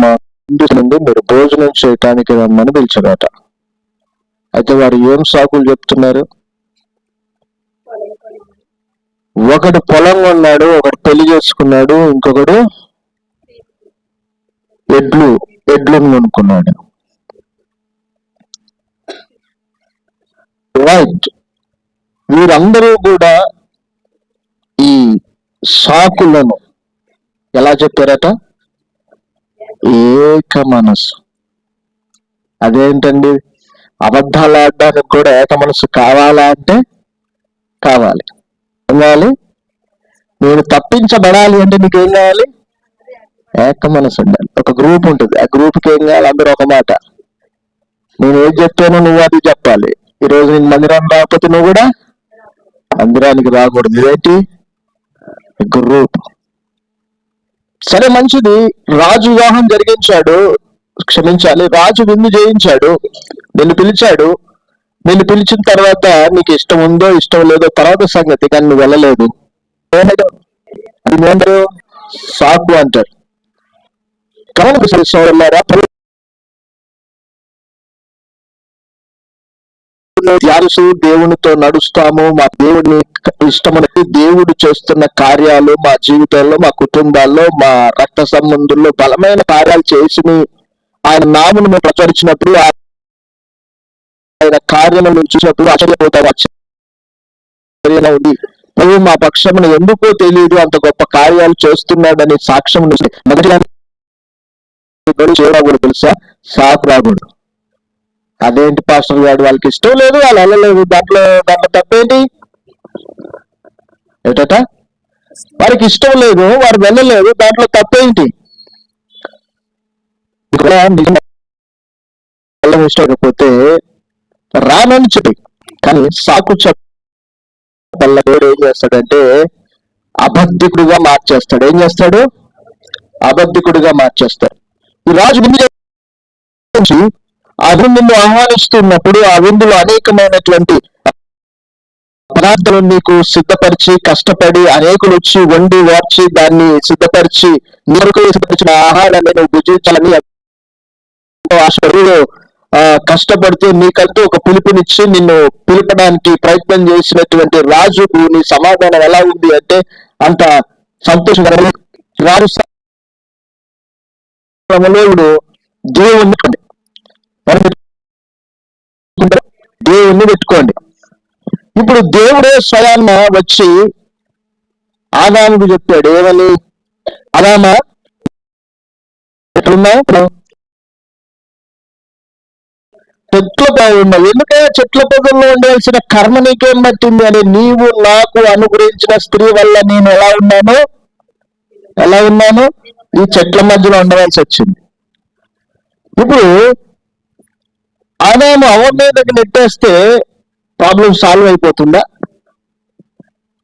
మా ఇంటి నుండి మీరు భోజనం చేయటానికి రమ్మని పిలిచారట. అయితే వారు ఏం సాకులు చెప్తున్నారు? ఒకడు పొలం కొన్నాడు ఒకడు పెళ్ళి చేసుకున్నాడు ఇంకొకడు ఎడ్లు ఎడ్లను కొనుక్కున్నాడు. రైట్ వీరందరూ కూడా ఈ సాకులను ఎలా చెప్పారట? ఏక మనసు అదేంటండి? అబద్ధాలు ఆడడానికి కూడా ఏక మనసు కావాలా అంటే కావాలి. ఉండాలి కావాలి? నేను తప్పించబడాలి అంటే నీకు ఏం కావాలి? ఏక మనసు ఉండాలి. ఒక గ్రూప్ ఉంటుంది. ఆ గ్రూప్కి ఏం కావాలి? అందరూ ఒక మాట. నేను ఏం చెప్తానో నువ్వు అది చెప్పాలి. ఈ రోజు నీకు రాకపోతే నువ్వు కూడా మందిరానికి రాకూడదు. ఇదేంటి? గ్రూప్. సరే మంచిది రాజు వివాహం జరిగించాడు. క్షమించాలి రాజు విందు చేయించాడు నిన్ను పిలిచాడు. నిన్ను పిలిచిన తర్వాత నీకు ఇష్టం ఉందో ఇష్టం లేదో తర్వాత సంగతి కానీ నువ్వు వెళ్ళలేదు. ఏమయ్యాడు? అది ఏమంటారు సాకు అంటారు కమల సోదరులారా ధ్యానుసు దేవునితో నడుస్తాము. మా దేవుడిని ఇష్టమనేది దేవుడు చేస్తున్న కార్యాలు మా జీవితంలో మా కుటుంబాల్లో మా రక్త సంబంధుల్లో బలమైన కార్యాలు చేసి ఆయన నామును మేము ప్రచురించినప్పుడు ఆయన కార్యములను చూసినప్పుడు ఆశ్చర్యపోతారు. ఆశ్చర్యంగా ఉంది. ప్రభు మా పక్షమును ఎందుకో తెలియదు అంత గొప్ప కార్యాలు చేస్తున్నాడని సాక్ష్యం మొదటిగా చేయడం తెలుసా? సాకు రాకూడదు. అదేంటి పాస్టర్ గారు వాళ్ళకి ఇష్టం లేదు? వాళ్ళు వెళ్ళలేదు. దాంట్లో దాంట్లో తప్పేంటి? ఏటట? వారికి ఇష్టం లేదు. వారు వెళ్ళలేదు. దాంట్లో తప్పేంటి? ఇక్కడ వెళ్ళడం ఇష్టం లేకపోతే రానని చెప్పి. కానీ సాకు చెప్పల్ల దేవుడు ఏం చేస్తాడంటే అబద్ధికుడుగా మార్చేస్తాడు. ఏం చేస్తాడు? అబద్ధికుడుగా మార్చేస్తాడు. ఈ రాజు విందు ఆహ్వానిస్తున్నప్పుడు ఆ విందులో అనేకమైనటువంటి పదార్థాలను నీకు సిద్ధపరిచి కష్టపడి అనేకులు వచ్చి వండి వార్చి దాన్ని సిద్ధపరిచి నీకు సిద్ధపరిచిన ఆహారాన్ని నువ్వు భుజించాలని ఎంతో ఆ, కష్టపడితే నీకంటూ ఒక పిలుపునిచ్చి నిన్ను పిలపడానికి ప్రయత్నం చేసినటువంటి రాజుకు నీ సమాధానం ఎలా ఉంది అంటే అంత సంతోషకరమైన రాజు దేవుడు దేవుణ్ణి ఎవరు పెట్టుకుంటారు? దేవుణ్ణి పెట్టుకోండి. ఇప్పుడు దేవుడే స్వయాన్న వచ్చి ఆదాముకు చెప్పాడు ఏమని? ఆదామా ఎట్లున్నావు ఇప్పుడు? చెట్ల ఉన్నావు ఎందుకంటే చెట్ల పొదల్లో ఉండవలసిన కర్మ నీకేం పట్టింది అని నీవు నాకు అనుగ్రహించిన స్త్రీ వల్ల నేను ఎలా ఉన్నాను? ఎలా ఉన్నాను? ఈ చెట్ల మధ్యలో ఉండవలసి వచ్చింది. ఇప్పుడు ఆదాము అవ్వ మీదకి నెట్టేస్తే ప్రాబ్లం సాల్వ్ అయిపోతుందా?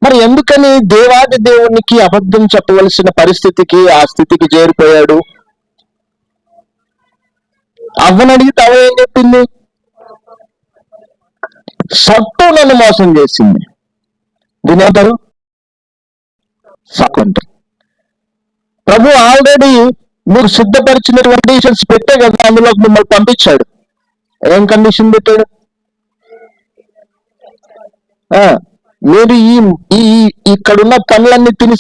మరి ఎందుకని దేవాది దేవునికి అబద్ధం చెప్పవలసిన పరిస్థితికి ఆ స్థితికి చేరిపోయాడు? అవ్వని అడిగితే అవ్వ ఏం చెప్పింది? సట్టు నన్ను మోసం చేసింది. దీని ఏమంటారు ప్రభు ఆల్రెడీ మీరు సిద్ధపరిచిన కండిషన్స్ పెట్టే కదా అందులో మిమ్మల్ని పంపించాడు. ఏం కండిషన్ పెట్టాడు? మీరు ఈ ఈ ఇక్కడున్న పనులన్నీ తిని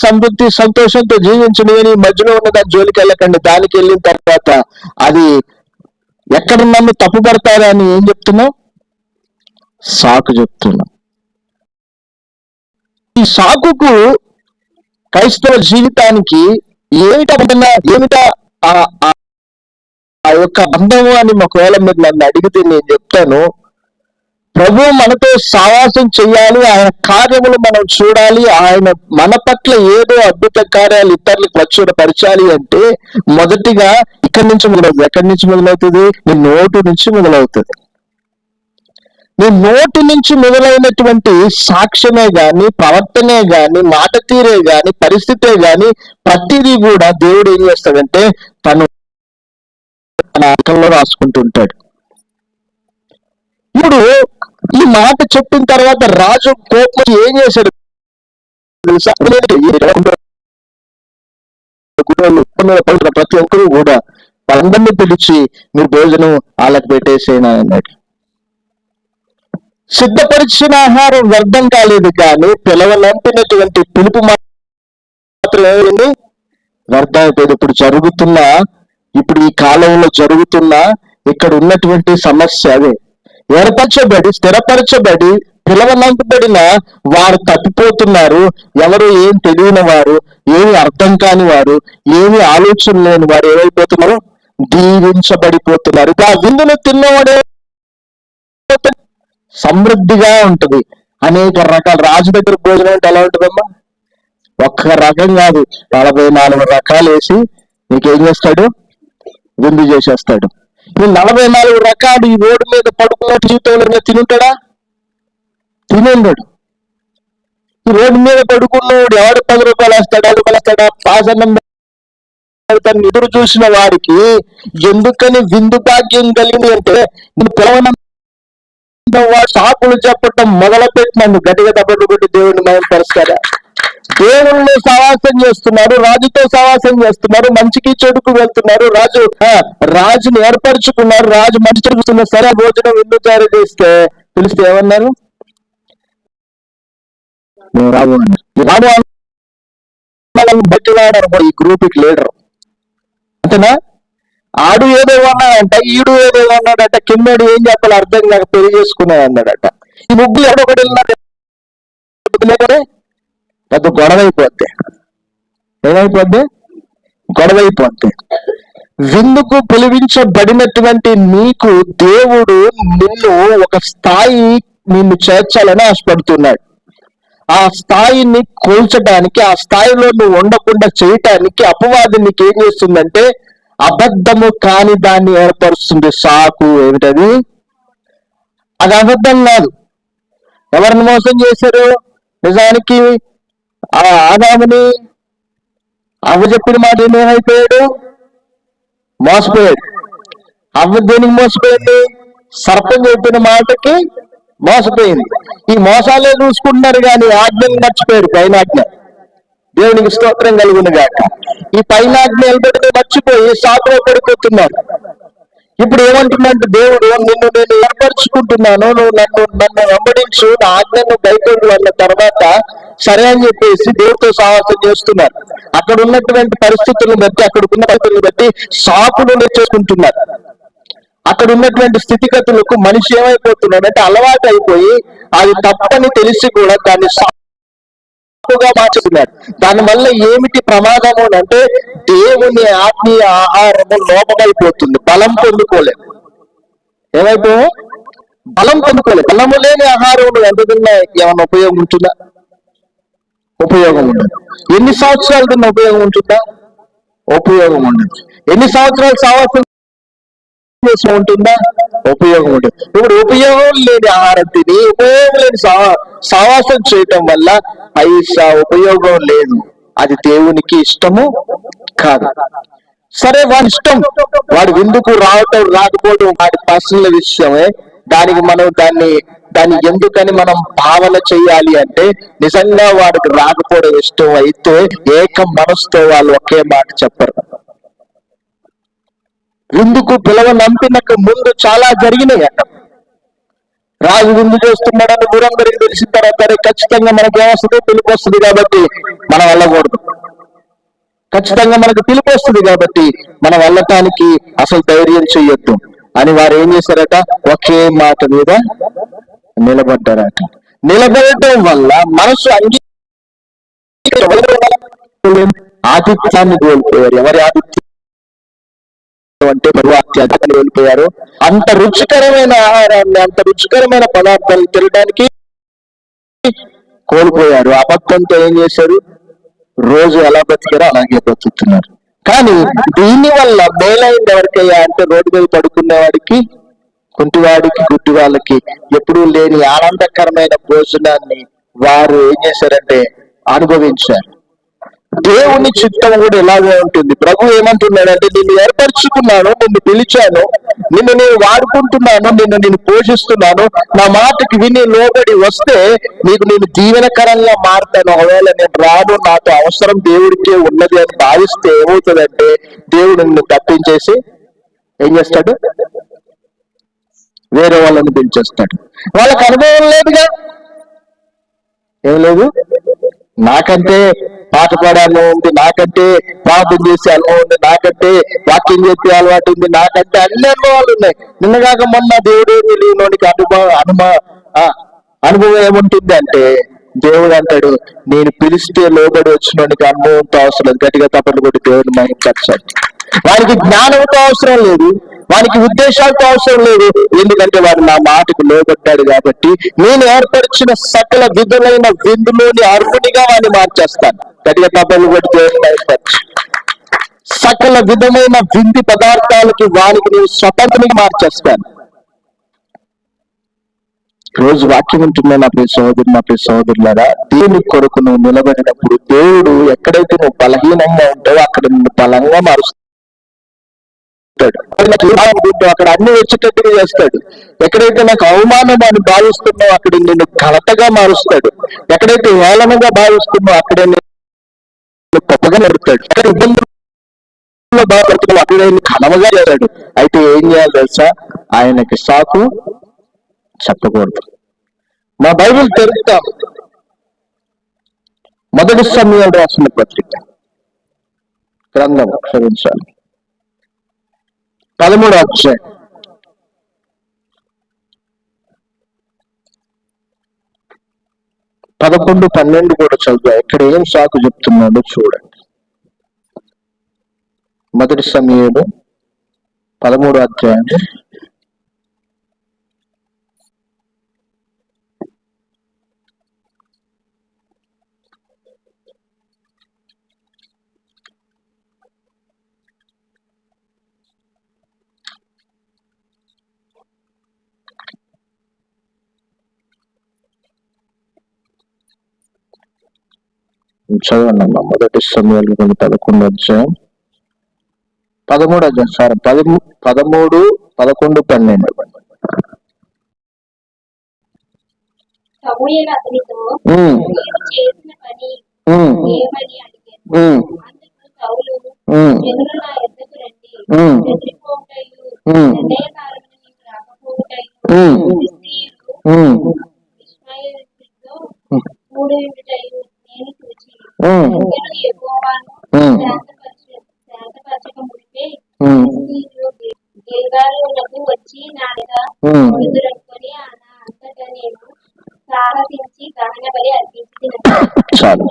సంతోషంతో జీవించండి అని మధ్యలో ఉన్న దాని జోలికి వెళ్ళకండి. దానికి వెళ్ళిన తర్వాత అది ఎక్కడ నన్ను తప్పు పడతారా అని ఏం చెప్తున్నావు? సాకు చెప్తున్నా. ఈ సాకుకు క్రైస్తవ జీవితానికి ఏమిటా ఏమిట ఏమిటా ఆ యొక్క బంధము అని ఒకవేళ మీరు నన్ను అడిగితే నేను చెప్తాను. ప్రభు మనతో సావాసం చేయాలి ఆయన కార్యములు మనం చూడాలి ఆయన మన పట్ల ఏదో అద్భుత కార్యాలు ఇతరులకు ప్రచురపరచాలి అంటే మొదటిగా ఇక్కడి నుంచి మొదలవుతుంది. ఎక్కడి నుంచి మొదలవుతుంది? నీ నోటు నుంచి మొదలవుతుంది. నీ నోటి నుంచి మొదలైనటువంటి సాక్ష్యమే గాని ప్రవర్తనే గాని మాట తీరే గాని పరిస్థితే గాని ప్రతిదీ కూడా దేవుడు ఏం చేస్తాడంటే తను తన అర్థంలో రాసుకుంటుంటాడు ఇప్పుడు ఈ మాట చెప్పిన తర్వాత రాజు కోపం ఏం చేశాడు ప్రతి ఒక్కరు కూడా వాళ్ళందరినీ పిలిచి మీరు భోజనం వాళ్ళకి పెట్టేసేనా అన్నాడు. సిద్ధపరిచిన ఆహారం వ్యర్థం కాలేదు కానీ పిలవలంపినటువంటి పిలుపు మాత్రం ఏమైంది వ్యర్థం అయిపోయింది. ఇప్పుడు జరుగుతున్న ఇప్పుడు ఈ కాలంలో జరుగుతున్న ఇక్కడ ఉన్నటువంటి సమస్య అదే. ఏర్పరచబడి స్థిరపరచబడి పిలవనంపబడిన వారు తప్పిపోతున్నారు. ఎవరు ఏం తెలియని వారు ఏమి అర్థం కాని వారు ఏమి ఆలోచన లేని వారు ఏమైపోతున్నారు దీవించబడిపోతున్నారు. ఇప్పుడు ఆ విందును తిన్నవాడే సమృద్ధిగా ఉంటది. అనేక రకాల రాజు దగ్గర భోజనం అంటే ఎలా ఉంటుందమ్మా? ఒక్క రకం కాదు. నలభై నాలుగు రకాలు వేసి నీకేం చేస్తాడు? విందు చేసేస్తాడు. ఈ నలభై నాలుగు రకాలు ఈ రోడ్డు మీద పడుకున్న జీవితంలో తినుంటాడా? తినుండడు. ఈ రోడ్డు మీద పడుకున్నవాడు ఎవడు పది రూపాయలు వేస్తాడు ఐదు రూపాయలు పాసన్నం తను ఎదురు చూసిన వారికి ఎందుకని విందు భాగ్యం కలిగింది అంటే నేను పిలవన సాకులు చెప్పటం మొదలు పెట్టినందు గట్టిగా తప్పట్లు పెట్టి దేవుడిని మయంపరుస్తారా దేవుళ్ళు సవాసం చేస్తున్నారు రాజుతో సవాసం చేస్తున్నారు మంచికి చెడుకు వెళ్తున్నారు. రాజు రాజుని ఏర్పరచుకున్నారు. రాజు మంచి చెడుకుతున్న సరే భోజనం విందు తయారు చేస్తే? పిలిస్తే ఏమన్నారు? రాము అన్నారు. ఈ గ్రూప్ లీడర్. అంతేనా? ఆడు ఏదో అన్నాడంట ఈడు ఏదో అన్నాడట కిందడు ఏం చెప్పాలి అర్థం కాక పెళ్ళి చేసుకున్నాడు అన్నాడట. ఈ ముగ్గురు ఎవడొకటి వెళ్ళాడే పెద్ద గొడవ అయిపోద్ది ఏమైపోద్ది గొడవ అయిపోద్ది విందుకు పిలిపించబడినటువంటి నీకు దేవుడు నిన్ను ఒక స్థాయి నిన్ను చేర్చాలని ఆశపడుతున్నాడు ఆ స్థాయిని కూల్చడానికి ఆ స్థాయిలో నువ్వు ఉండకుండా చేయటానికి అపవాది నీకు ఏం చేస్తుందంటే అబద్ధము కాని దాన్ని ఏర్పరుస్తుంది సాకు ఏమిటది అది అబద్ధం కాదు ఎవరిని మోసం చేశారు? నిజానికి ఆ ఆదాముని అవ్వ చెప్పిన మాట ఏమైపోయాడు? మోసపోయాడు. అవ్వ దేనికి మోసపోయింది? సర్పం చెప్పిన మాటకి మోసపోయింది. ఈ మోసాలే చూసుకుంటున్నారు కానీ ఆజ్ఞలు మర్చిపోయారు పైన ఆజ్ఞ దేవునికి స్తోత్రం కలుగును గాక ఈ పైన ఆజ్ఞ నిలబెడితే మర్చిపోయి సాకులో పడిపోతున్నారు. ఇప్పుడు ఏమంటున్నాడు దేవుడు నిన్ను నేను ఏర్పరచుకుంటున్నాను నువ్వు నన్ను నన్ను వెంబడించు నా ఆజ్ఞను బయటకు అన్న తర్వాత సరే అని చెప్పేసి దేవుడితో సాహసం చేస్తున్నారు. అక్కడ ఉన్నటువంటి పరిస్థితులను బట్టి అక్కడ ఉన్న పరిస్థితులను బట్టి సాకులు చేసుకుంటున్నారు అక్కడ ఉన్నటువంటి స్థితిగతులకు మనిషి ఏమైపోతున్నాడు అంటే అలవాటు అయిపోయి అది తప్పని తెలిసి కూడా దాన్ని సాకుగా మార్చుకున్నారు. దానివల్ల ఏమిటి ప్రమాదము అంటే దేవుని ఆత్మీయ ఆహారము లోపమైపోతుంది. బలం పొందుకోలేదు ఏమైపో బలం పొందుకోలేదు బలము లేని ఆహారం ఎంత తిన్నా ఏమైనా ఉపయోగం ఉంటుందా? ఉపయోగం ఉండదు. ఎన్ని సంవత్సరాలు తిన్న ఉపయోగం ఉంటుందా? ఉపయోగం ఉండదు. ఎన్ని సంవత్సరాలు సావాసం చేసి ఉంటుందా? ఉపయోగం ఉంటుంది. ఇప్పుడు ఉపయోగం లేని ఆహారం తిని ఉపయోగం లేని సావాసం చేయటం వల్ల పైసా ఉపయోగం లేదు. అది దేవునికి ఇష్టము కాదు. సరే వాడి ఇష్టం. వాడు విందుకు రావటం రాకపోవడం వాడి పర్సనల్ విషయమే. దానికి మనం దాన్ని దాన్ని ఎందుకని మనం భావన చేయాలి అంటే నిజంగా వాడికి రాకపోవడం ఇష్టం అయితే ఏక మనసుతో వాళ్ళు ఒకే మాట చెప్పరు. విందుకు పిలవ నంపినకు ముందు చాలా జరిగినాయి అక్కడ. రాజు విందు చేస్తున్నాడని ఊరందరికి తెలిసిన తర్వాత ఖచ్చితంగా మనకి ఏమొస్తుంది పిలుపు వస్తుంది కాబట్టి మనం వెళ్ళకూడదు. ఖచ్చితంగా మనకు పిలుపు వస్తుంది కాబట్టి మనం వెళ్ళటానికి అసలు ధైర్యం చెయ్యొద్దు అని వారు ఏం చేశారట? ఒకే మాట మీద నిలబడ్డారట. నిలబడటం వల్ల మనసు అంగీ ఆతిథ్యాన్ని కోల్పోయారు. ఎవరి ఆతిథ్యం? అంటే వెళ్ళిపోయారు అంత రుచికరమైన ఆహారాన్ని అంత రుచికరమైన పదార్థాలు తినడానికి కోల్పోయారు. అబద్ధంతో ఏం చేశారు? రోజు ఎలా బతికారో అలాగే బతుకుతున్నారు. కానీ దీని వల్ల మేలైంది ఎవరికయ్యా అంటే రోడ్డు మీద పడుకునే వాడికి కుంటివాడికి గుడ్డి వాళ్ళకి ఎప్పుడూ లేని ఆనందకరమైన భోజనాన్ని వారు ఏం చేశారంటే అనుభవించారు. దేవుని చిత్తం కూడా ఇలాగే ఉంటుంది. ప్రభు ఏమంటున్నాడంటే నిన్ను ఏర్పరచుకున్నాను నిన్ను పిలిచాను నిన్ను నేను వాడుకుంటున్నాను నిన్ను నేను పోషిస్తున్నాను. నా మాటకి విని లోబడి వస్తే నీకు నేను దీవెనకరంగా మారుతాను. ఒకవేళ నేను రాను నాతో అవసరం దేవుడికే ఉన్నది అని భావిస్తే ఏమవుతుందంటే దేవుడు నిన్ను తప్పించేసి ఏం చేస్తాడు? వేరే వాళ్ళని పిలిచేస్తాడు. వాళ్ళకి అనుభవం లేదుగా? ఏం లేదు? నాకంటే పాట పాడే అనుభవం ఉంది నాకంటే ప్రార్థన చేసే అనుభవం ఉంది నాకంటే వాక్యం చెప్పే అలవాటు ఉంది నాకంటే అన్ని అనుభవాలు ఉన్నాయి. నిన్నగాక మొన్న దేవుడు తెలియనోడికి అనుభవం అనుభవ అనుభవం ఏముంటుంది అంటే దేవుడు అంటాడు నేను పిలిస్తే లోబడి వచ్చినోడికి అనుభవంతో అవసరం లేదు. గట్టిగా తప్పట్లు కొట్టి దేవుడిని మహింపరచాలి వారికి జ్ఞానంతో అవసరం లేదు. వానికి ఉద్దేశాలతో అవసరం లేదు. ఎందుకంటే వాడు నా మాటకు లోబడ్డాడు కాబట్టి నేను ఏర్పరిచిన సకల విధులైన విందులోని అర్హునిగా వాడిని మార్చేస్తాను. గట్టిగా తప్పలు కొట్టి సకల విధమైన వింది పదార్థాలకి వానికి నేను స్వతంత్రంగా మార్చేస్తాను. రోజు వాక్యం ఉంటున్నా నా ప్రియ సహోదరు నా ప్రియ సహోదరులారా దేవుని కొరకు నువ్వు నిలబడినప్పుడు దేవుడు ఎక్కడైతే నువ్వు బలహీనంగా ఉంటావో అక్కడ నిన్ను బలంగా మారుస్తాడు. నాకు అక్కడ అన్ని వచ్చేటట్టుగా చేస్తాడు. ఎక్కడైతే నాకు అవమానం అని భావిస్తున్నావు అక్కడ నిన్ను కలతగా మారుస్తాడు. ఎక్కడైతే హేళనగా భావిస్తున్నావు అక్కడే నిన్ను గొప్పగా నడుపుతాడు ఎక్కడ ఇబ్బందులు బాధపడుతున్నావు అక్కడే కలవగా ఘనముగా చేశాడు అయితే ఏం చేయాలి తెలుసా? ఆయనకి సాకు చెప్పకూడదు. మా బైబిల్ తెరుస్తాం. మొదటి సమయం రాసిన పత్రిక. గ్రంథం క్షమించాలి పదమూడు అధ్యాయం. పదకొండు పన్నెండు కూడా చదువు. ఇక్కడ ఏం సాకు చెప్తున్నాడో చూడండి. మొదటి సమయంలో పదమూడు అధ్యాయం చదవండి మొదటి సమయాలు కొన్ని పదకొండు అధ్యాయం. పదమూడు అధ్యాయం. సార్ పదమూ పదమూడు పదకొండు పన్నెండు. సమూయేలు అతనితో ఉమ్, నీవు చేసిన పని ఉమ్, ఏమని అడిగాను ఉమ్, అందుకు సౌలు ఉమ్, జనులు నా ఎద్దకు రండి ఉమ్, బెదిరిపోవుటయు ఉమ్, నిర్ణయకారణ నీకు రాకపోవుటయు ఉమ్, ఫిలిష్తీయులు ఉమ్, ఇష్మాయేలీయులతో మూడు విడుటయు నేను చూచి ఉమ్, ప్రజలు యెహోవాను ఉమ్, శాంతపరచ శాంతపరచక మునిపే ఉమ్, ఫిలిష్తీయులు గిల్గాలులకు వచ్చి నా మీద ఉమ్. ఎదురనుకొని ఆ నా అంతటా నేను సాహసించి దహన బలి అర్పించి చాలు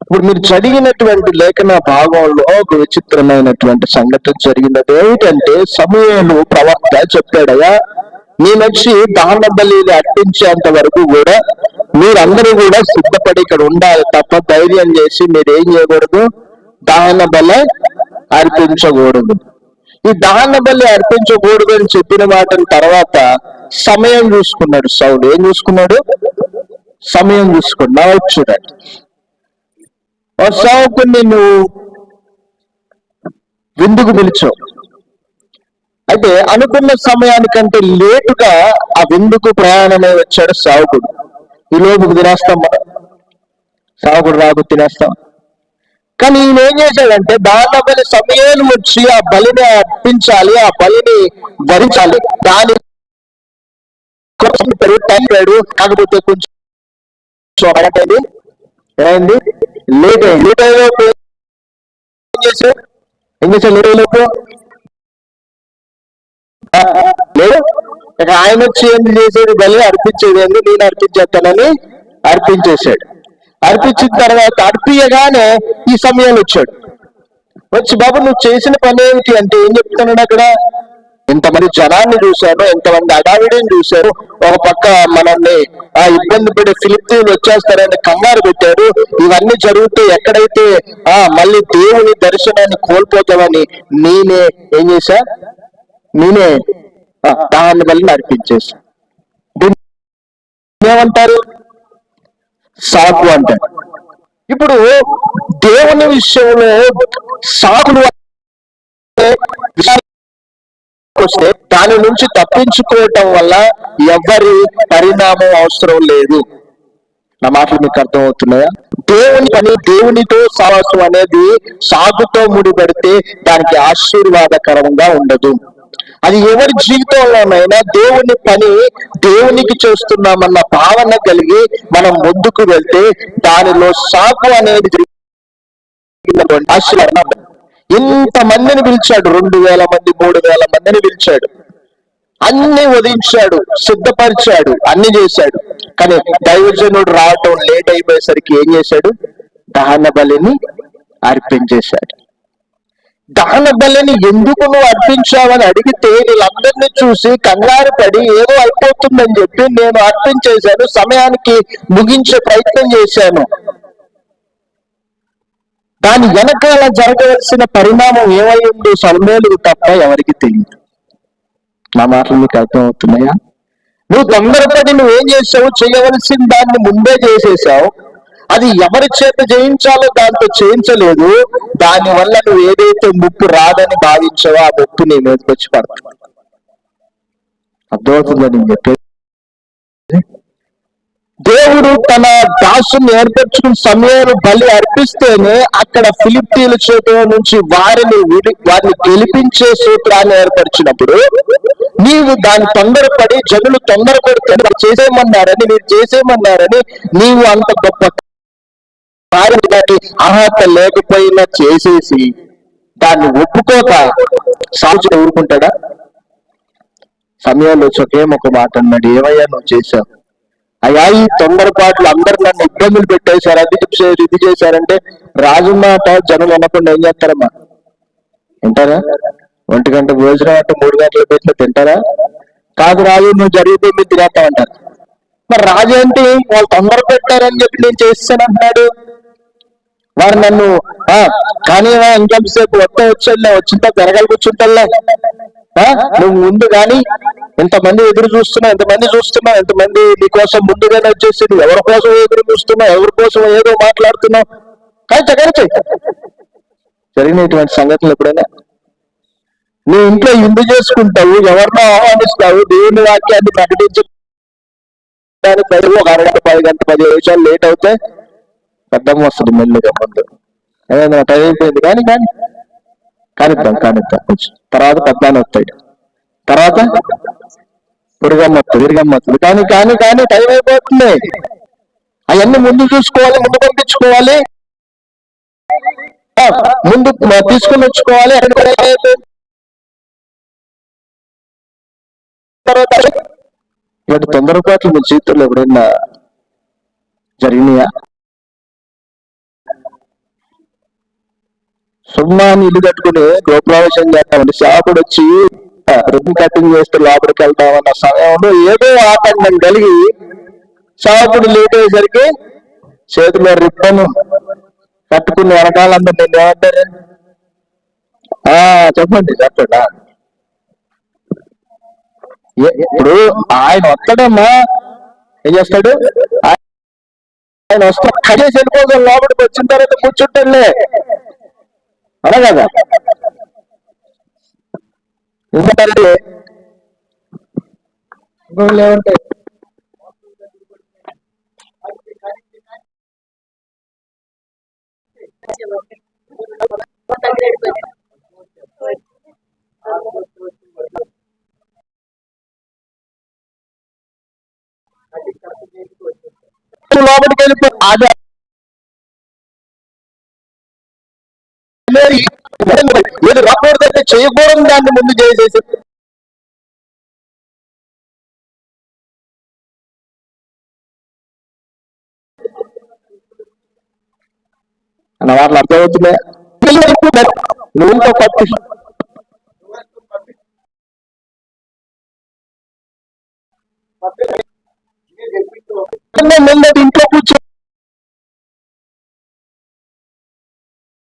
ఇప్పుడు మీరు చదివినటువంటి లేఖన భాగంలో ఒక విచిత్రమైనటువంటి సంఘటన జరిగినది ఏమిటంటే సమయంలో ప్రవక్త చెప్పాడయ్యా నేనొచ్చి దాన బలిని అర్పించేంత వరకు కూడా మీరందరూ కూడా సిద్ధపడి ఇక్కడ ఉండాలి తప్ప ధైర్యం చేసి మీరు ఏం చేయకూడదు? దాన బల అర్పించకూడదు. ఈ దాన బలి అర్పించకూడదు అని చెప్పిన వాటిని తర్వాత సమయం చూసుకున్నాడు. సౌడు ఏం చూసుకున్నాడు? సమయం చూసుకున్నా నా చూడండి ఓ నువ్వు విందుకు పిలిచావు అయితే అనుకున్న సమయానికంటే లేటుగా ఆ విందుకు ప్రయాణమై వచ్చాడు సావుకుడు. ఈ లోపుకు తినేస్తాం మనం. సావుకుడు రాకు తినేస్తాం. కానీ ఈయన ఏం చేశాడంటే దాన బలి సమయాలు వచ్చి ఆ బలిని అర్పించాలి ఆ బలిని భరించాలి దాని కోసం టైం కాకపోతే కొంచెం ఏమైంది? లేట్ అయింది. లేట్ అయ్యేలోపు ఏం లేట్ అయ్యేలోపు లేదు ఆయన వచ్చి ఏం చేసేది బలి అర్పించేది ఏంది? నేను అర్పించేస్తానని అర్పించేశాడు. అర్పించిన తర్వాత అర్పించగానే ఈ సమయంలో వచ్చాడు. వచ్చి బాబు నువ్వు చేసిన పని ఏమిటి? అంటే ఏం చెప్తున్నాడు అక్కడ? ఇంతమంది జనాన్ని చూశాను ఎంతమంది అడావిడిని చూశారు. ఒక పక్క మనల్ని ఆ ఇబ్బంది పడే ఫిలిప్తీన్లు వచ్చేస్తారని కంగారు పెట్టారు. ఇవన్నీ జరుగుతూ ఎక్కడైతే ఆ మళ్ళీ దేవుని దర్శనాన్ని కోల్పోతామని నేనే ఏం చేశా? నేనే దాన్ని మళ్ళీ నడిపించేసా ఏమంటారు? సాకు అంటారు. ఇప్పుడు దేవుని విషయంలో సాగులు వస్తే దాని నుంచి తప్పించుకోవటం వల్ల ఎవరి పరిణామం అవసరం లేదు. నా మాటలు మీకు అర్థమవుతున్నాయా? దేవుని పని దేవునితో సావాసం అనేది సాగుతో ముడిపెడితే దానికి ఆశీర్వాదకరంగా ఉండదు. అది ఎవరి జీవితంలోనైనా దేవుని పని దేవునికి చేస్తున్నామన్న భావన కలిగి మనం ముందుకు వెళ్తే దానిలో సాగు అనేది ఆశీర్వాదం ఇంత మందిని పిలిచాడు రెండు వేల మంది మూడు వేల మందిని పిలిచాడు. అన్ని వదిలించాడు సిద్ధపరిచాడు అన్ని చేశాడు. కానీ దైవజనుడు రావటం లేట్ అయిపోయేసరికి ఏం చేశాడు? దహన బలిని అర్పించేశాడు. దహన బలిని ఎందుకు నువ్వు అర్పించావని అడిగితే వీళ్ళందరినీ చూసి కంగారు పడి ఏదో అయిపోతుందని చెప్పి నేను అర్పించేశాను సమయానికి ముగించే ప్రయత్నం చేశాను. దాని వెనకాల జరగవలసిన పరిణామం ఏమైందో సల్మేలు తప్ప ఎవరికి తెలియదు. నా మాటలు మీకు అర్థమవుతున్నాయా? నువ్వు తొందరపడి నువ్వేం చేసావు చేయవలసిన దాన్ని ముందే చేసేసావు. అది ఎవరి చేత చేయించాలో దాంతో చేయించలేదు. దాని వల్ల నువ్వు ఏదైతే ముప్పు రాదని భావించావో ఆ ముప్పు నీ మీదకి వచ్చి పడుతుంది అర్థమవుతుందని నేను చెప్పేది? తన దాసుని ఏర్పరచుకున్న సమయం బలి అర్పిస్తేనే అక్కడ ఫిలిప్తీల చేతిలో నుంచి వారిని విడి వారిని గెలిపించే సూత్రాన్ని ఏర్పరిచినప్పుడు నీవు దాని తొందరపడి జనులు తొందరపడితే చేసేయమన్నారని మీరు చేసేయమన్నారని నీవు అంత గొప్ప కార్యానికి అర్హత లేకపోయినా చేసేసి దాన్ని ఒప్పుకోక సాగు ఊరుకుంటాడా? సమయంలో వచ్చి ఒక మాట అన్నాడు ఏమయ్యా నువ్వు చేశావు? అయ్యా ఈ తొందరపాట్లు అందరు నన్ను ఇబ్బందులు పెట్టేశారు అది చేశారు ఇది చేశారంటే రాజు మాట జనం అనకుండా ఏం చేస్తారమ్మా తింటారా? ఒంటి గంట భోజనం అంటే మూడు గంటల పెట్టిన తింటారా? కాదు రాజు నువ్వు జరిగితే మీరు తినేస్తా అంటారు మరి రాజు ఏంటి వాళ్ళు తొందర పెట్టారని చెప్పి నేను చేస్తానంటున్నాడు. అంటున్నాడు వారు నన్ను కానీ ఇంకెంతసేపు వస్తే వచ్చాడులే వచ్చిందా జరగాలి కూర్చుంటలే నువ్వు ముందు కానీ ఎంతమంది ఎదురు చూస్తున్నా ఎంతమంది చూస్తున్నా ఎంతమంది నీకోసం ముందుగానే వచ్చేసింది. ఎవరి కోసం ఎదురు చూస్తున్నా ఎవరి కోసం ఏదో మాట్లాడుతున్నావు కానీ చక్కరచే జరిగినటువంటి సంఘటనలు ఎప్పుడైనా? నీ ఇంట్లో ఇందు చేసుకుంటావు ఎవరినో ఆహ్వానిస్తావు దేవుని వాక్యాన్ని ప్రకటించడానికి ఒక అరగంట పది గంట పది నిమిషాలు లేట్ అవుతే పెద్దమ్మ వస్తుంది మెల్లిగా ముందు ఏదైనా టైం అయిపోయింది కానీ కానీ కానిద్దాం కానిద్దాం. కొంచెం తర్వాత పెద్దాన్ని వస్తాయి. తర్వాత పురుగమ్మ వస్తుంది విరిగమ్మ వస్తుంది. కానీ కానీ కానీ టైం అయిపోతుంది. అవన్నీ ముందు చూసుకోవాలి ముందు పంపించుకోవాలి ముందు తీసుకుని వచ్చుకోవాలి. అక్కడ అయిపోయింది. తర్వాత ఇలాంటి తొందరపాట్లు మీ జీవితంలో ఎప్పుడైనా జరిగినాయా? సున్నాన్ని ఇల్లు కట్టుకుని గృహప్రవేశం చేస్తామని శాపుడు వచ్చి రిబ్బన్ కటింగ్ చేస్తే లోపలికి వెళ్తామన్న సమయంలో ఏదో ఆటంకం కలిగి శాపుడు లేట్ అయ్యేసరికి చేతిలో రిబ్బన్ కట్టుకుని వెనకాలందరూ నేను ఏమంటారు? ఆ చెప్పండి చెప్పండి. ఇప్పుడు ఆయన వస్తాడమ్మా. ఏం చేస్తాడు? ఆయన వస్తా కడేసి వెళ్ళిపోతాడు లోపలికి వచ్చిన తర్వాత కూర్చుంటాడులే. అలా కదా? ఎందుకంటే ఏమంటే లోపలికి వెళ్ళిపో అది ఏది రాకూడదంటే చేయకూడదు దాన్ని ముందు చేసేసి అన్న వాళ్ళు అర్థమవుతుందా నువ్వు ఇంకో ముందటి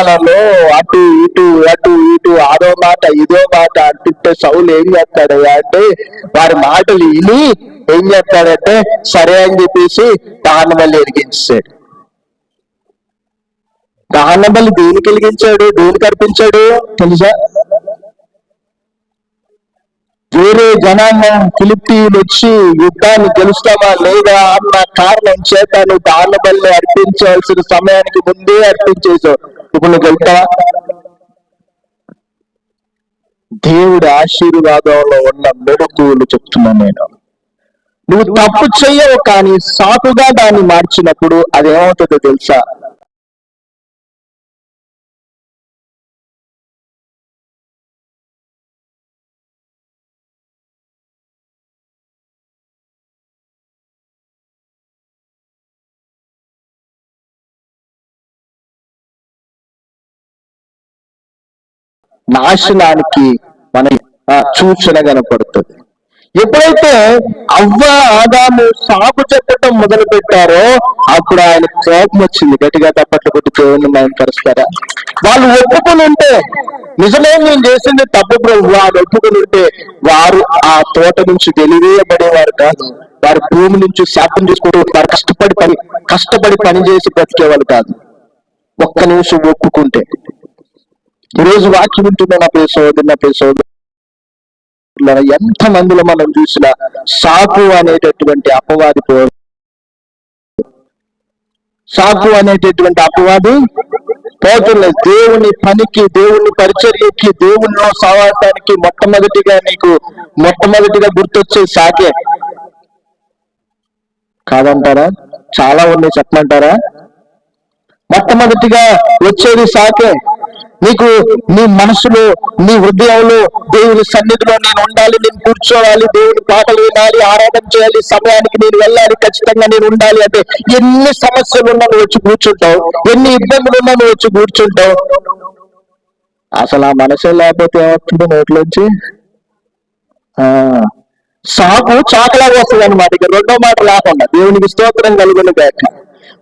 కాలంలో అటు ఇటు అటు ఇటు అదో మాట ఇదో మాట అంటుంటే సౌలు ఏం చేస్తాడయ్యా అంటే వారి మాటలు విని ఏం చేస్తాడంటే సరే అని చెప్పేసి దానబల్లి ఎరిగించాడు దానబల్లి దేనికి వెలిగించాడు? దేనికి అర్పించాడు? తెలుసా? వేరే జనాంగం ఫిలిప్పీలు వచ్చి యుద్ధాన్ని గెలుస్తామా లేదా అన్న కారణం చేత నువ్వు దానబల్లి అర్పించాల్సిన సమయానికి ముందే అర్పించేసావు ఇప్పుడు నువ్వు గెలుతావా దేవుడి ఆశీర్వాదంలో ఉన్న మెడుకులు చెప్తున్నా నేను. నువ్వు తప్పు చెయ్యవు కానీ సాకుగా దాన్ని మార్చినప్పుడు అది ఏమవుతుందో తెలుసా? నాశనానికి మన సూచన కనపడుతుంది. ఎప్పుడైతే అవ్వ ఆదాము సాగు చెప్పటం మొదలు పెట్టారో అప్పుడు ఆయన కోపం వచ్చింది. గట్టిగా తప్పట్లు కొట్టి దేవుని మనం కరుస్తారా వాళ్ళు ఒప్పుకుని ఉంటే నిజమే నేను చేసింది తప్పు ప్రభు. వాళ్ళు ఒప్పుకుని ఉంటే వారు ఆ తోట నుంచి వెలివేయబడేవారు కాదు. వారి భూమి నుంచి శాపం చేసుకుంటూ వారు కష్టపడి పని కష్టపడి పని చేసి బ్రతికేవాళ్ళు కాదు. ఒక్క నిమిషం ఒప్పుకుంటే రోజు వాక్యం వింటున్న నా పేరు సోదరు నా పేరు సోదరు ఎంత మందిలో మనం చూసిన సాకు అనేటటువంటి అపవాది పో సాకు అనేటటువంటి అపవాది పోతున్నది దేవుని పనికి దేవుని పరిచర్యకి దేవునిలో సవాసానికి మొట్టమొదటిగా నీకు మొట్టమొదటిగా గుర్తొచ్చే సాకే. కాదంటారా? చాలా ఉన్నాయి చెప్పమంటారా? మొట్టమొదటిగా వచ్చేది సాకే. నీకు నీ మనసులో నీ హృదయంలో దేవుని సన్నిధిలో నేను ఉండాలి నేను కూర్చోవాలి దేవుని పాటలు వినాలి ఆరాధన చేయాలి సమయానికి నేను వెళ్ళాలి ఖచ్చితంగా నేను ఉండాలి అంటే ఎన్ని సమస్యలు ఉన్నా వచ్చి కూర్చుంటావు ఎన్ని ఇబ్బందులు ఉన్నా వచ్చి కూర్చుంటావు. అసలు ఆ మనసే లేకపోతే ఏమవుతుంది నోట్లోంచి? ఆ సాకు చాకలాగా వస్తుంది అనమాట ఇక రెండో మాట లేకుండా దేవునికి స్తోత్రం కలుగును గాక.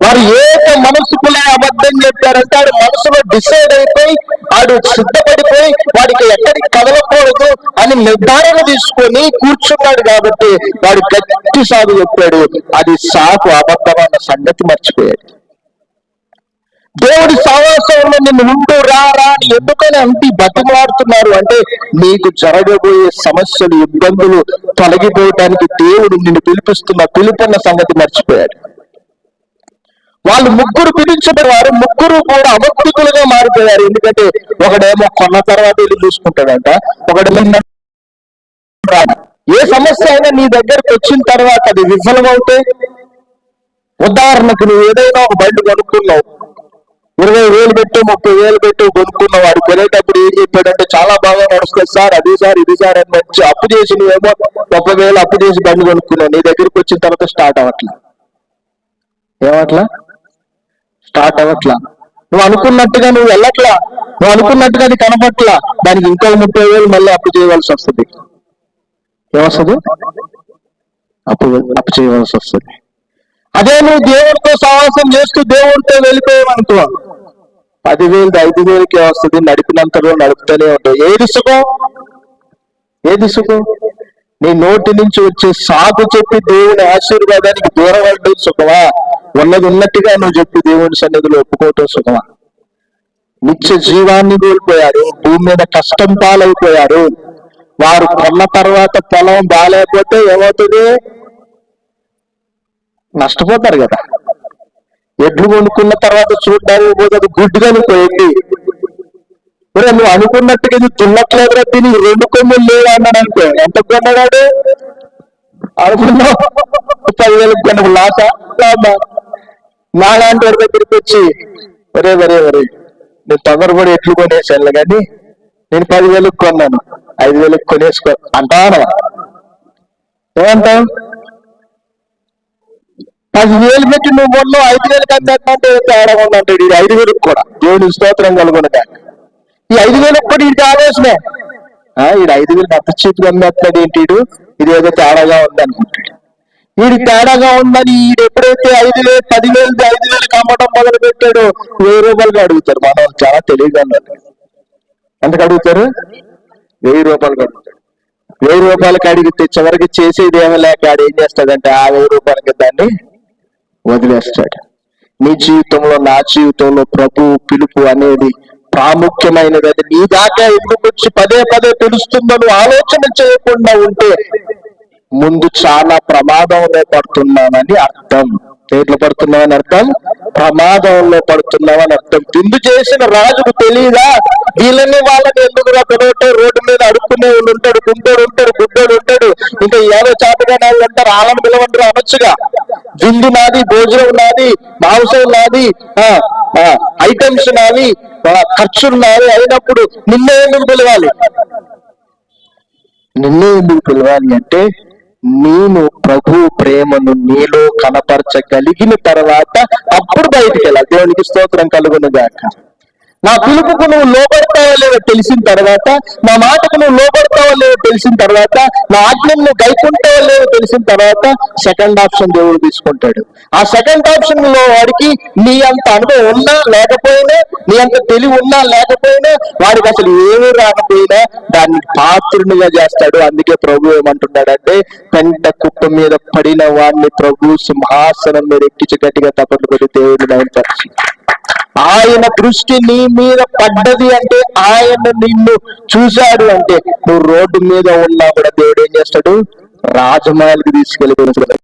వారు ఏక మనసుకులే అబద్ధం చెప్పారంటే ఆడు మనసులో డిసైడ్ అయిపోయి ఆడు సిద్ధపడిపోయి వాడికి ఎక్కడికి కదలకూడదు అని నిర్ధారణ తీసుకొని కూర్చున్నాడు కాబట్టి వాడు గట్టి సాగు చెప్పాడు. అది సాకు అబద్ధం అన్న సంగతి మర్చిపోయాడు. దేవుడి సావాసంలో నిన్ను ఉంటూ రా రా అని ఎందుకని అంటి బతిమలాడుతున్నారు అంటే నీకు జరగబోయే సమస్యలు ఇబ్బందులు తొలగిపోవడానికి దేవుడు నిన్ను పిలిపిస్తున్న పిలుపున్న సంగతి మర్చిపోయాడు. వాళ్ళు ముగ్గురు పిలిచబడేవారు ముగ్గురు కూడా అభక్తికులుగా మారిపోయారు. ఎందుకంటే ఒకడేమో కొన్న తర్వాత వెళ్ళి చూసుకుంటాడంట ఒకడేమో ఏ సమస్య అయినా నీ దగ్గరకు వచ్చిన తర్వాత అది విఫలమవుతే ఉదాహరణకు నువ్వు ఏదైనా ఒక బండి కొనుక్కున్నావు. ఇరవై వేలు పెట్టు ముప్పై వేలు పెట్టు కొనుక్కున్న వాడు కొనేటప్పుడు ఏం చెప్పాడంటే చాలా బాగా నడుస్తుంది సార్ అది సార్ ఇది సార్ అని వచ్చి అప్పు చేసి నువ్వేమో ముప్పై వేలు అప్పు చేసి బండి కొనుక్కున్నావు. నీ దగ్గరికి వచ్చిన తర్వాత స్టార్ట్ అవ్వట్లా. ఏమట్లా? స్టార్ట్ అవ్వట్లా. నువ్వు అనుకున్నట్టుగా నువ్వు వెళ్ళట్లా. నువ్వు అనుకున్నట్టుగా అది కనపట్లా. దానికి ఇంకో ముప్పై వేలు మళ్ళీ అప్పు చేయవలసి వస్తుంది. ఏమొస్తుంది? అప్పు అప్పు చేయవలసి వస్తుంది. అదే నువ్వు దేవుడితో సహవాసం చేస్తూ దేవుడితో వెళ్ళిపోయావనుకో పదివేలు ఐదు వేలకే వస్తుంది. నడిపినంతలో నడుపుతూనే ఉంటావు ఏది సుఖం ఏది సుఖం నీ నోటి నుంచి వచ్చే సాగు చెప్పి దేవుని ఆశీర్వాదానికి దూరం అంటే సుఖమా? ఉన్నది ఉన్నట్టుగా నువ్వు చెప్పి దేవుని సన్నిధిలో ఒప్పుకోవటం సుఖమా? నిత్య జీవాన్ని కోల్పోయారు భూమి మీద కష్టం పాలైపోయారు. వారు కొన్న తర్వాత పొలం బాగాలేకపోతే ఏమవుతుంది? నష్టపోతారు కదా. ఎడ్లు కొనుక్కున్న తర్వాత చూడడానికి పోతే అది గుడ్డుగాని పోయింది నువ్వు అనుకున్నట్టుగా ఇది తున్నట్లేదు రద్ది నీ రెండు కొమ్ములు లేవు అన్నాడు అనుకో. ఎంత కొన్నాడు అనుకున్నావు? పదివేలకు కొన్న లాసా? లాభా? నాలాంటి వాడి దగ్గరికి వచ్చి ఒరే ఒరే ఒరే నేను తొందరపడి ఎట్లు కొనేసాను కానీ నేను పదివేలకు కొన్నాను ఐదు వేలకు కొనేసుకో అంటానా ఏమంటావు? పదివేలు పెట్టి నువ్వు మొన్న ఐదు వేలకు అందంటే తేడా ఉందంటాడు ఇది ఐదు వేలకు కూడా. దేవుడి స్తోత్రం కలుగునగా. ఈ ఐదు వేలకు కూడా ఇది ఆలోచనే. ఆ, ఐదు వేలకు అంత చీప్ అమ్మేస్తాడు ఏంటి ఈడు? ఇది ఏదో తేడాగా ఉంది అనుకుంటాడు వీడి తేడాగా ఉందని ఈడు ఎప్పుడైతే ఐదు వేలు పదివేలు ఐదు వేలు కమ్మటం మొదలు పెట్టాడో వెయ్యి రూపాయలుగా అడుగుతారు మన వాళ్ళు చాలా తెలివిగా ఉన్నారు ఎంతకు అడుగుతారు? వెయ్యి రూపాయలుగా అడుగుతాడు. వెయ్యి రూపాయలకి అడిగితే చివరికి చేసేది ఏమీ లేక ఆడు ఏం చేస్తాడంటే ఆ వెయ్యి రూపాయలకి దాన్ని వదిలేస్తాడు. నీ జీవితంలో నా జీవితంలో ప్రభు పిలుపు అనేది ప్రాముఖ్యమైనది. అది నీ దాకా ఎందుకు వచ్చి పదే పదే తెలుస్తుందో ఆలోచన చేయకుండా ఉంటే ముందు చాలా ప్రమాదంలో పడుతున్నామని అర్థం. ఎట్లా పడుతున్నామని అర్థం? ప్రమాదంలో పడుతున్నామని అర్థం. విందు చేసిన రాజుకు తెలియదా వీళ్ళని వాళ్ళని ఎందుకు పిలవటం రోడ్డు మీద అడుక్కునే వాళ్ళు ఉంటాడు గుంటోడు ఉంటాడు గుడ్డోడు ఉంటాడు. ఇంకా ఏదో చాటుగా వాళ్ళు అంటారు వాళ్ళని పిలవంటారు అనొచ్చుగా. విందు నాది భోజనం నాది మాంసం నాది ఆ, ఐటమ్స్ నావి ఖర్చులు నావి అయినప్పుడు నిన్నే ఎందుకు పిలవాలి? నిన్నే ఎందుకు పిలవాలి అంటే నేను ప్రభు ప్రేమను నీలో కనపరచగలిగిన తర్వాత అప్పుడు బయటికి వెళ్ళాలి దేవునికి స్తోత్రం కలుగును గాక. నా పిలుపుకు నువ్వు లోపడతావో లేదో తెలిసిన తర్వాత నా మాటకు నువ్వు లోపడతావో లేదో తెలిసిన తర్వాత నా ఆజ్ఞను నువ్వు గైకుంటావో లేదో తెలిసిన తర్వాత సెకండ్ ఆప్షన్ దేవుడు తీసుకుంటాడు. ఆ సెకండ్ ఆప్షన్లో వాడికి నీ అంత అనుభవం ఉన్నా లేకపోయినా నీ అంత తెలివి ఉన్నా లేకపోయినా వాడికి అసలు ఏమీ రాకపోయినా దాన్ని పాత్రునిగా చేస్తాడు. అందుకే ప్రభు ఏమంటున్నాడంటే పెంట కుప్ప మీద పడిన వాడిని ప్రభు సింహాసనం మీద ఎక్కించి గట్టిగా తప్పట్లు పెట్టి దేవుడు నయనపరిచి ఆయన దృష్టి నీ మీద పడ్డది అంటే ఆయన నిన్ను చూశాడు అంటే నువ్వు రోడ్డు మీద ఉన్నా కూడా దేవుడు ఏం చేస్తాడు? రాజమహల్కి తీసుకెళ్ళి రెండు సార్లు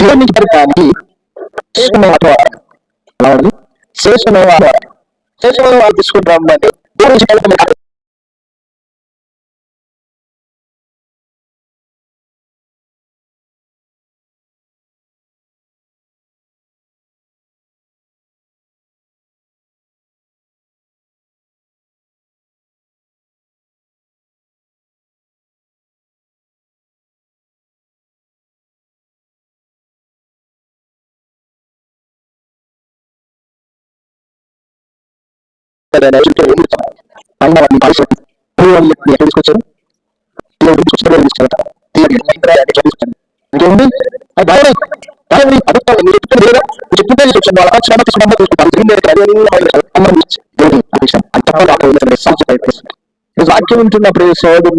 దేవుని జరగడానికి శేషమైన వారు శేషమైన వారు తీసుకుని రమ్మండి దేవుని జరగడానికి అన్నవాడిని కలిసి పూర్వాన్ని ఎక్కడ తీసుకొచ్చారు? దేవుడు తీసుకొచ్చారు ఇంకేముంది? అది బాగా బాగా అబద్ధాలు మీరు చెప్తుంది లేదా మీరు చెప్తుంటే తీసుకొచ్చాను వాళ్ళ క్షేమ తీసుకున్నా తీసుకుంటారు జరిగింది లేదు, అది అన్ని అంత వాక్యం వింటున్నప్పుడు సోదరు